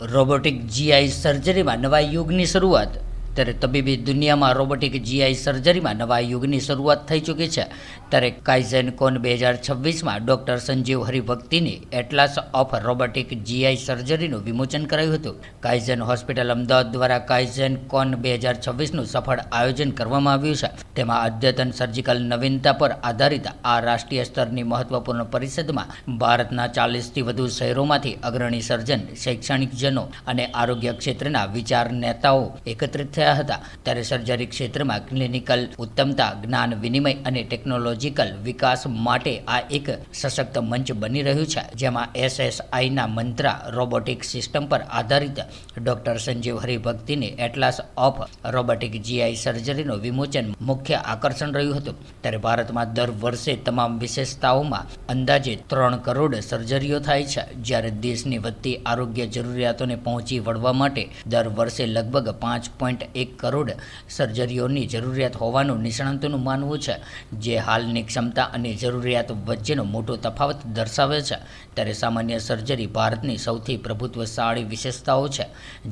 Robotic GI સર્જરીમાં નવા યુગની શરૂઆત. ત્યારે તબીબી દુનિયામાં રોબોટિક જીઆઈ સર્જરીમાં નવા યુગની શરૂઆત થઈ ચૂકી છે. ત્યારે કાઇઝેન કોન બે હજાર છવ્વીસમાં ડૉક્ટર સંજીવ હરિભક્તિની એટલાસ ઓફ રોબોટિક જીઆઈ સર્જરીનું વિમોચન કરાયું હતું. કાઇઝેન હોસ્પિટલ અમદાવાદ દ્વારા કાઇઝેન કોન બે હજાર છવ્વીસનું સફળ આયોજન કરવામાં આવ્યું છે. તેમાં અદ્યતન સર્જિકલ નવીનતા પર આધારિત આ રાષ્ટ્રીય સ્તરની મહત્વપૂર્ણ પરિષદમાં ભારતના ચાલીસથી વધુ શહેરોમાંથી અગ્રણી સર્જન શૈક્ષણિકજનો અને આરોગ્ય ક્ષેત્રના વિચાર નેતાઓ એકત્રિત થયા. હતા. ત્યારે સર્જરી ક્ષેત્રમાં ક્લિનિકલ ઉત્તમતા, જ્ઞાન વિનિમય અને ટેકનોલોજીકલ વિકાસ માટે આ એક સશક્ત મંચ બની રહ્યું છે, જેમાં એસએસઆઈના મંત્રા, રોબોટિક સિસ્ટમ પર આધારિત ડોક્ટર સંજીવ હરિભક્તિની એટલાસ ઓફ રોબોટિક જીઆઈ સર્જરીનું વિમોચન મુખ્ય આકર્ષણ રહ્યું હતું. ત્યારે ભારતમાં દર વર્ષે તમામ વિશેષતાઓમાં અંદાજે ત્રણ કરોડ સર્જરીઓ થાય છે. જ્યારે દેશની વધતી આરોગ્ય જરૂરિયાતોને પહોંચી વળવા માટે દર વર્ષે લગભગ પાંચ પોઈન્ટ એક કરોડ સર્જરીઓની જરૂરિયાત હોવાનું નિષ્ણાંતોનું માનવું છે. જે હાલની ક્ષમતા અને જરૂરિયાત વચ્ચેનો મોટો તફાવત દર્શાવે છે. ત્યારે સામાન્ય સર્જરી ભારતની સૌથી પ્રભુત્વશાળી વિશેષતાઓ છે,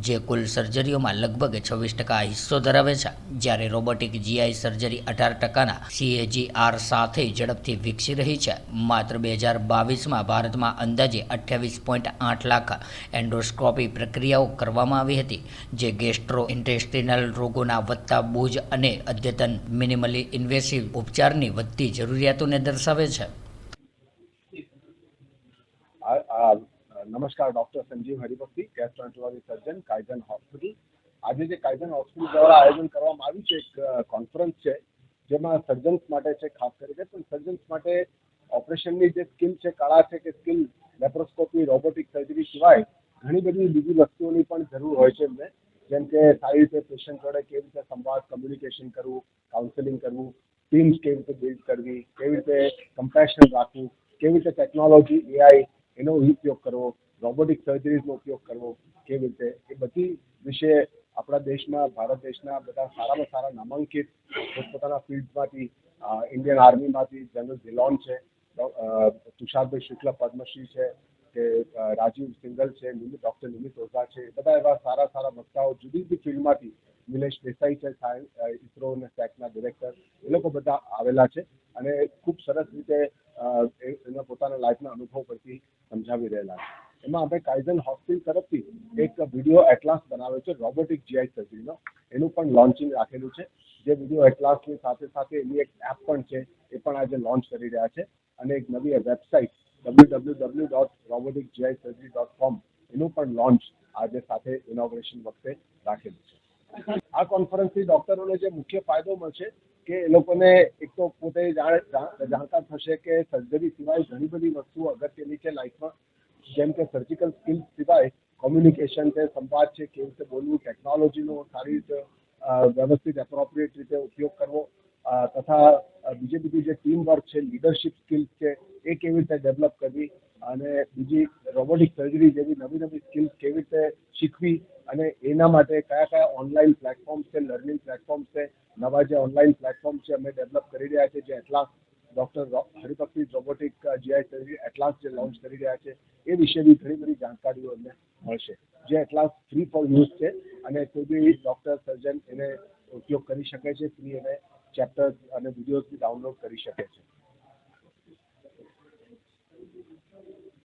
જે કુલ સર્જરીઓમાં લગભગ છવ્વીસ ટકા હિસ્સો ધરાવે છે. જ્યારે રોબોટિક જીઆઈ સર્જરી અઢાર ટકાના સીએજીઆર સાથે ઝડપથી વિકસી રહી છે. માત્ર બે હજાર બાવીસમાં ભારતમાં અંદાજે અઠ્યાવીસ પોઈન્ટ આઠ લાખ એન્ડોસ્કોપી પ્રક્રિયાઓ કરવામાં આવી હતી, જે ગેસ્ટ્રો ઇન્ટેસ્ટિનલ રોગોના વધતા બોજ અને અદ્યતન મિનિમલી ઇન્વેસિવ ઉપચારની વધતી જરૂરિયાતોને દર્શાવે છે. નમસ્કાર, doctor Sanjeev Haribhakti gastroenterology surgeon Kaizen hospital આજે જે કાયજન હોસ્પિટલ દ્વારા આયોજન કરવામાં આવ્યું છે, એક કોન્ફરન્સ છે, જેમાં સર્જન્સ માટે છે, ખાસ કરીને, પણ સર્જન્સ માટે ઓપરેશનની જે સ્કિલ છે, કળા છે કે સ્કિલ લેપ્રોસ્કોપી રોબોટિક સર્જરી સિવાય ઘણી બધી બીજી વસ્તુઓની પણ જરૂર હોય છે એમને. જેમ કે સારી રીતે પેશન્ટ જોડે કેવી રીતે સંવાદ કમ્યુનિકેશન કરવું કાઉન્સેલિંગ કરવું ટીમ્સ કેવી રીતે બિલ્ડ કરવી, કેવી રીતે કમ્પેશન રાખવું, કેવી રીતે ટેકનોલોજી એઆઈ એનો ઉપયોગ કરવો રોબોટિક સર્જરીઝનો ઉપયોગ કરવો, કેવી રીતે? એ બધી વિશે આપણા દેશમાં, ભારત દેશના બધા સારામાં સારા નામાંકિત પોતપોતાના ફિલ્ડમાંથી ઇન્ડિયન આર્મીમાંથી જનરલ ધિલોન છે તુષારભાઈ શુક્લ, પદ્મશ્રી છે કે રાજીવ સિંગલ છે ડૉક્ટર નિમિત ઓઝા છે બધા એવા સારા સારા વક્તાઓ જુદી જુદી ફિલ્ડમાંથી નિલેશ દેસાઈ છે ઇસરો અને સેકના ડિરેક્ટર, એ લોકો બધા આવેલા છે અને ખૂબ સરસ રીતે એના પોતાના લાઈફના અનુભવ પરથી સમજાવી રહેલા છે. એમાં આપણે કાઇઝન હોસ્પિટલ તરફથી એક વીડિયો એટલાસ બનાવ્યો છે, રોબોટિક જીઆઈ સર્જરીનો. એનું પણ લોન્ચિંગ રાખેલું છે. જે વીડિયો એટલાસની સાથે સાથે એની એક એપ પણ છે, એ પણ આજે લોન્ચ કરી રહ્યા છે અને એક નવી website W dot robotic GI surgery dot com એનું પણ લોન્ચ આજે સાથે ઇનોગ્રેશન વખતે રાખેલું છે. આ કોન્ફરન્સથી ડૉક્ટરોને જે મુખ્ય ફાયદો મળશે કે એ લોકોને એક તો પોતે જાણ, જાણ- જાણકાર થશે કે સર્જરી સિવાય ઘણી બધી વસ્તુઓ અગત્યની છે લાઈફમાં જેમ કે સર્જિકલ સ્કિલ સિવાય કોમ્યુનિકેશન છે, સંવાદ છે, કેવી રીતે બોલવું ટેકનોલોજીનો સારી રીતે વ્યવસ્થિત એપ્રોપ્રિએટ રીતે ઉપયોગ કરવો. તથા બીજી બધી જે ટીમ વર્ક છે લીડરશિપ સ્કિલ્સ છે, એ કેવી રીતે ડેવલપ કરવી અને બીજી રોબોટિક સર્જરી જેવી નવી નવી સ્કિલ્સ કેવી રીતે શીખવી અને એના માટે કયા કયા ઓનલાઈન પ્લેટફોર્મ છે લર્નિંગ પ્લેટફોર્મ્સ છે, નવા જે ઓનલાઈન પ્લેટફોર્મ છે, અમે ડેવલપ કરી રહ્યા છે, જે atlas doctor Haribhakti robotic GI surgery atlas જે લોન્ચ કરી રહ્યા છે, એ વિશેની ઘણી બધી જાણકારીઓ અમને મળશે. જે એટલાસ ફ્રી ફોર યુઝ છે અને કોઈ બી ડૉક્ટર સર્જન એને ઉપયોગ કરી શકે છે ફ્રી એને ચેપ્ટર અને વિડીયોઝ ડાઉનલોડ કરી શકે છે.